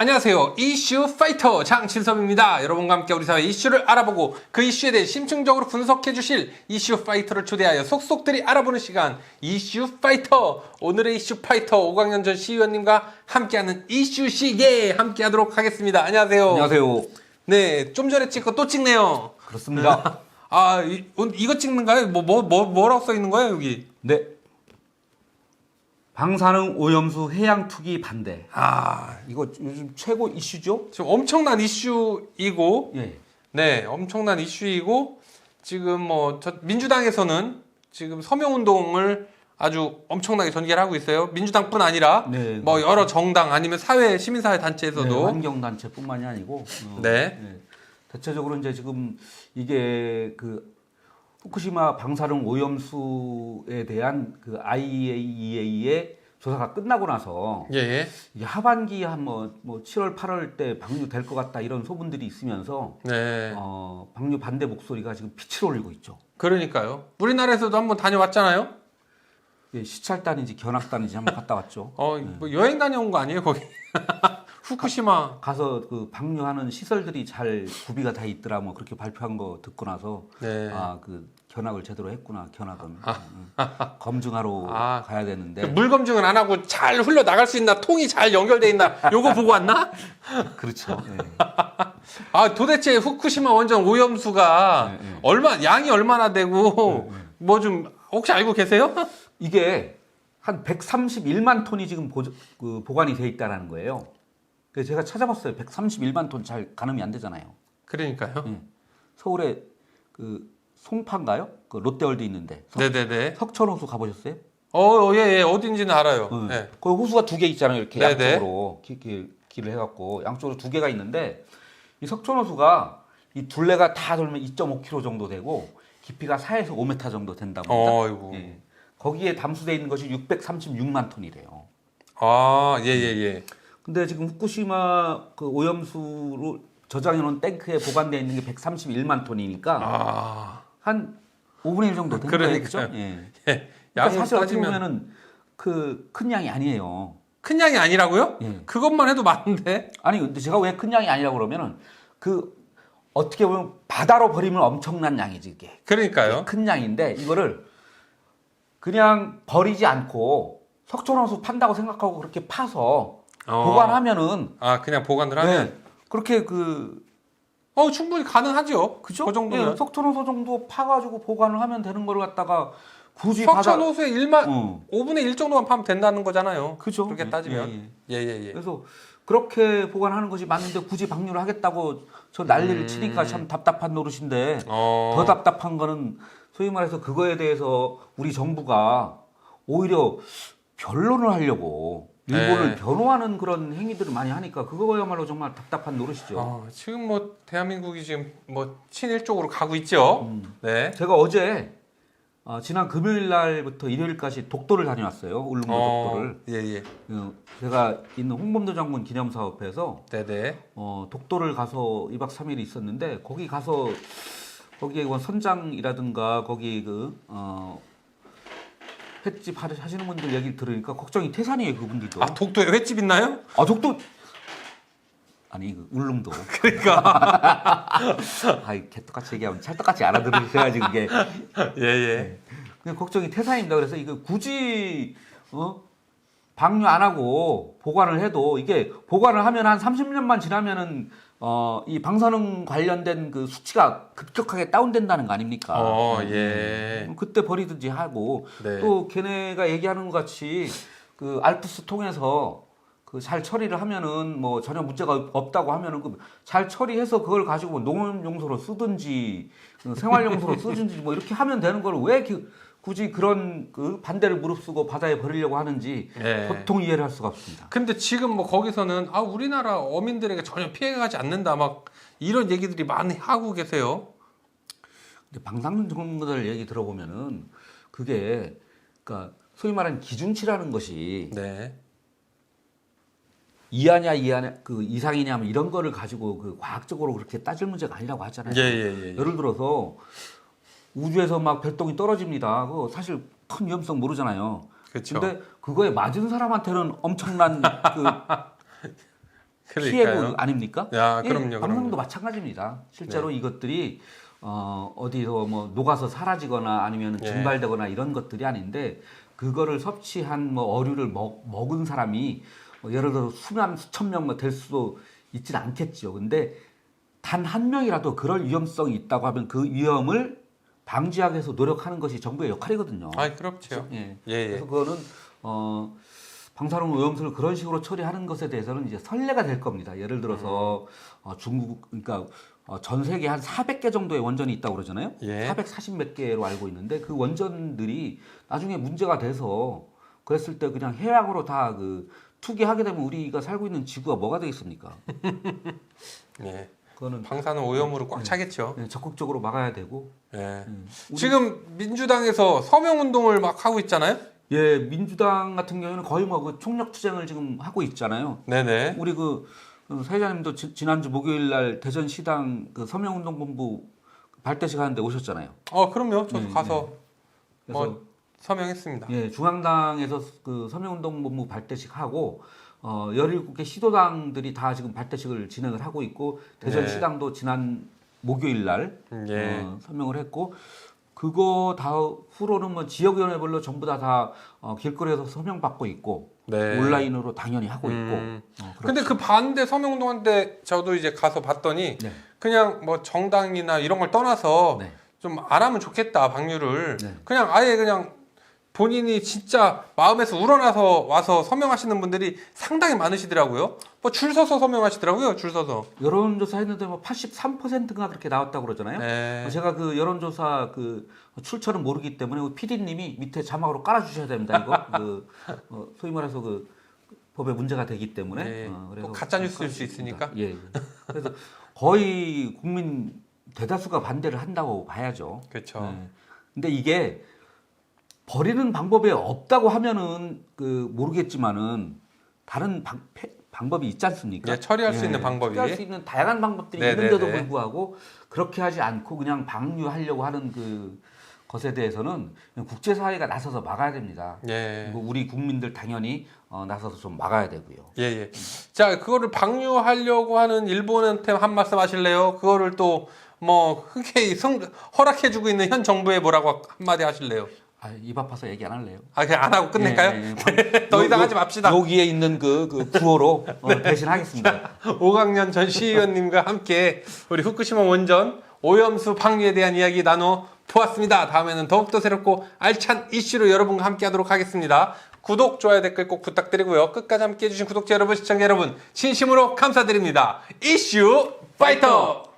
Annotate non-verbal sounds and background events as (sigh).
안녕하세요. 이슈 파이터 장진섭입니다. 여러분과 함께 우리 사회 이슈를 알아보고 그 이슈에 대해 심층적으로 분석해 주실 이슈 파이터를 초대하여 속속들이 알아보는 시간 이슈 파이터. 오늘의 이슈 파이터 오광현 전 시의원님과 함께하는 이슈 시계 함께 하도록 하겠습니다. 안녕하세요. 안녕하세요. 네, 좀 전에 찍고 또 찍네요. 그렇습니다. 아, 이, 이거 찍는 가요? 뭐, 뭐, 뭐, 뭐라고 써 있는 거예요, 여기? 네. 방사능 오염수 해양 투기 반대. 아, 이거 요즘 최고 이슈죠? 지금 엄청난 이슈이고, 예. 네, 엄청난 이슈이고 지금 뭐 저 민주당에서는 지금 서명 운동을 아주 엄청나게 전개를 하고 있어요. 민주당뿐 아니라 네, 뭐 여러 정당 아니면 사회 시민사회 단체에서도 환경 단체뿐만이 아니고 어, 네. 예. 대체적으로 이제 지금 이게 그 후쿠시마 방사능 오염수에 대한 그 IAEA의 조사가 끝나고 나서 예, 예. 이게 하반기 한뭐 뭐 7월 8월 때 방류 될 것 같다 이런 소문들이 있으면서 네. 어, 방류 반대 목소리가 지금 빛을 올리고 있죠. 그러니까요. 우리나라에서도 한번 다녀왔잖아요. 예, 시찰단인지 견학단인지 한번 갔다 왔죠. (laughs) 어, 뭐 여행 다녀온 거 아니에요, 거기? (laughs) 후쿠시마. 가서 그 방류하는 시설들이 잘 구비가 다 있더라 뭐 그렇게 발표한 거 듣고 나서 네. 아그 견학을 제대로 했구나 견학은 음. 검증하러 아. 가야 그 되는데 물 검증은 안 하고 잘 흘러 나갈 수 있나, 통이 잘 연결돼 있나, 요거 보고 왔나? 그렇죠. 예. (laughs) 아 도대체 후쿠시마 원전 오염수가 네, 네. 얼마 양이 얼마나 되고 뭐 좀 혹시 알고 계세요? (laughs) 이게 한 131만 톤이 지금 보, 그 보관이 돼 있다라는 거예요. 그래서 제가 찾아봤어요. 131만 ton 잘 가늠이 안 되잖아요. 그러니까요. 예. 서울에 그 송파인가요? 그 롯데월드 있는데 석- 네네네. 석천 호수 가보셨어요? 어, 예, 예, 어딘지는 알아요. 응. 네. 그 호수가 두 개 있잖아요. 이렇게 네네. 양쪽으로 기, 기, 길을 해갖고 양쪽으로 두 개가 있는데 이 석촌호수가 이 둘레가 다 돌면 2.5km 정도 되고 깊이가 4에서 5m 정도 된다고 합니다. 예. 거기에 담수돼 있는 것이 636만 톤이래요. 아, 예, 예, 예. 근데 지금 후쿠시마 그 오염수로 저장해 놓은 탱크에 보관되어 있는 게 131만 톤이니까 아, 한 5분의 1 정도 되는 거예요. 그러니까요. 그죠? 예. (laughs) 예. 그러니까 사실 어떻게 따지면 보면은 그 큰 양이 아니에요. 큰 양이 아니라고요? 예. 그것만 해도 많은데. 아니 근데 제가 왜 큰 양이 아니라고 그러면은 그 어떻게 보면 바다로 버리면 엄청난 양이지 이게 그러니까요. 큰 양인데 이거를 그냥 버리지 않고 석촌호수 판다고 생각하고 그렇게 파서 어. 보관하면은 아, 그냥 보관을 하면. 네, 그렇게 그 어, 충분히 가능하죠. 그죠? 그 정도면. 예, 석촌호수 정도 파가지고 보관을 하면 되는 걸 갖다가 굳이 바다 석천호수의 1만, 어, 5분의 1 정도만 파면 된다는 거잖아요. 그죠? 그렇게 예, 따지면. 예, 예. 예, 예, 예. 그래서 그렇게 보관하는 것이 맞는데 굳이 방류를 하겠다고 저 난리를 음. 치니까 참 답답한 노릇인데 어. 더 답답한 거는 소위 말해서 그거에 대해서 우리 정부가 오히려 변론을 하려고 일본을 네. 변호하는 그런 행위들을 많이 하니까 그거야말로 정말 답답한 노릇이죠. 어, 지금 뭐 대한민국이 지금 뭐 친일 쪽으로 가고 있죠. 음. 네. 제가 어제 어, 지난 금요일 날부터 일요일까지 독도를 다녀왔어요. 울릉도 독도를. 예, 예. 어, 제가 있는 홍범도 장군 기념 사업회에서 네네. 어, 독도를 가서 2박 3일 있었는데 거기 가서 거기에 뭐 선장이라든가 거기 그 어, 횟집 하- 하시는 분들 얘기를 들으니까 걱정이 태산이에요 그분들도. 아, 독도에 횟집 있나요? 아 독도 아니 그 울릉도. (laughs) 그러니까. (laughs) 아이 개떡같이 얘기하면 찰떡같이 알아들으셔야지 그게 (laughs) 예, 예. 그냥 걱정이 태산입니다. 그래서 이거 굳이 어 방류 안 하고 보관을 해도 이게 보관을 하면 한 30년만 지나면은 어 이 방사능 관련된 그 수치가 급격하게 다운된다는 거 아닙니까? 어, 음. 예. 그때 버리든지 하고 네. 또 걔네가 얘기하는 것 같이 그 알프스 통해서 그 잘 처리를 하면은 뭐 전혀 문제가 없- 없다고 하면은 그 잘 처리해서 그걸 가지고 뭐 농업 용소로 쓰든지 그 생활 용소로 쓰든지 뭐 이렇게 하면 되는 걸 왜 굳이 그런 그 반대를 무릅쓰고 바다에 버리려고 하는지 예. 도통 이해를 할 수가 없습니다. 근데 지금 뭐 거기서는 아, 우리나라 어민들에게 전혀 피해가 가지 않는다. 막 이런 얘기들이 많이 하고 계세요. 근데 방사능 전문가들 얘기 들어보면은 그게 그러니까 소위 말하는 기준치라는 것이 네. 이하냐 이하냐 그 이상이냐 뭐 이런 거를 가지고 그 과학적으로 그렇게 따질 문제가 아니라고 하잖아요. 예, 예, 예. 예를 들어서 우주에서 막 별똥이 떨어집니다. 그거 사실 큰 위험성 모르잖아요. 그렇죠. 근데 그거에 맞은 사람한테는 엄청난 그. (laughs) 피해고 아닙니까? 야, 예, 그럼요, 방송도 그럼요. 마찬가지입니다. 실제로 네. 이것들이 어, 어디서 뭐 녹아서 사라지거나 아니면 예. 증발되거나 이런 것들이 아닌데 그거를 섭취한 뭐 어류를 먹, 먹은 사람이 뭐 예를 들어 수만 수천 명 될 수도 있지는 않겠죠. 근데 단 한 명이라도 그럴 위험성이 있다고 하면 그 위험을 방지하기 위해서 노력하는 것이 정부의 역할이거든요. 아, 그렇죠. 예. 예, 예. 그래서 그거는 어 방사능 오염수를 그런 식으로 처리하는 것에 대해서는 이제 선례가 될 겁니다. 예를 들어서 어, 중국 그러니까 어, 전 세계 한 400개 정도의 원전이 있다고 그러잖아요. 예. 440 몇 개로 알고 있는데 그 원전들이 나중에 문제가 돼서 그랬을 때 그냥 해양으로 다 그 투기하게 되면 우리가 살고 있는 지구가 뭐가 되겠습니까? (laughs) 예. 그거는 방사능 오염으로 꽉 차겠죠. 예, 적극적으로 막아야 되고 예. 음. 지금 민주당에서 서명 운동을 막 하고 있잖아요. 예 민주당 같은 경우는 거의 뭐 그 총력 투쟁을 지금 하고 있잖아요. 네네. 우리 그 어, 사회자님도 지, 지난주 목요일 날 대전 시당 그 서명 운동 본부 발대식 하는데 오셨잖아요. 어, 그럼요. 저도 네, 가서 그래서 어, 서명했습니다. 예, 중앙당에서 그 서명 운동 본부 발대식 하고 어 17개 시도당들이 다 지금 발대식을 진행을 하고 있고 대전 네. 시당도 지난 목요일 날 예. 어, 서명을 했고 그거 다 후로는 뭐 지역위원회별로 전부 다 다 어, 길거리에서 서명 받고 있고 네. 온라인으로 당연히 하고 있고 음. 어, 그렇- 근데 그 반대 서명 운동한테 저도 이제 가서 봤더니 네. 그냥 뭐 정당이나 이런 걸 떠나서 네. 좀안 하면 좋겠다 방류를 네. 그냥 아예 그냥 본인이 진짜 마음에서 우러나서 와서 서명하시는 분들이 상당히 많으시더라고요. 뭐 줄 서서 서명하시더라고요. 줄 서서. 여론조사 했는데 뭐 83%가 그렇게 나왔다고 그러잖아요. 네. 제가 그 여론조사 그 출처는 모르기 때문에 PD님이 밑에 자막으로 깔아주셔야 됩니다. 이거 (laughs) 그 어, 소위 말해서 그 법에 문제가 되기 때문에 네. 어, 또 가짜 뉴스일 수 있으니까. 예. 예. 그래서 거의 국민 대다수가 반대를 한다고 봐야죠. 그렇죠. 네. 근데 이게 버리는 방법이 없다고 하면은 그 모르겠지만은 다른 방, 패- 방법이 있지 않습니까? 예, 처리할 수 있는 방법이. 처리할 수 있는 다양한 방법들이 네, 있는데도 네, 네. 불구하고 그렇게 하지 않고 그냥 방류하려고 하는 그 것에 대해서는 국제사회가 나서서 막아야 됩니다. 예. 그리고 우리 국민들 당연히 어, 나서서 좀 막아야 되고요. 예, 예. 자, 그거를 방류하려고 하는 일본한테 한 말씀 하실래요? 그거를 또 뭐 (laughs) 흔쾌히 성, 허락해주고 있는 현 정부에 뭐라고 한마디 하실래요? 아, 입 아파서 얘기 안 할래요. 아, 그냥 안 하고 끝낼까요? 예, 예, 예. (laughs) 더 이상 요- 하지 맙시다. 여기에 있는 그, 그 구호로 어, (laughs) 대신하겠습니다. 오강년 전 시의원님과 함께 우리 후쿠시마 원전 오염수 방류에 대한 이야기 나눠 보았습니다. 다음에는 더욱더 새롭고 알찬 이슈로 여러분과 함께 하도록 하겠습니다. 구독, 좋아요, 댓글 꼭 부탁드리고요. 끝까지 함께 해주신 구독자 여러분, 시청자 여러분, 진심으로 감사드립니다. 이슈 파이터!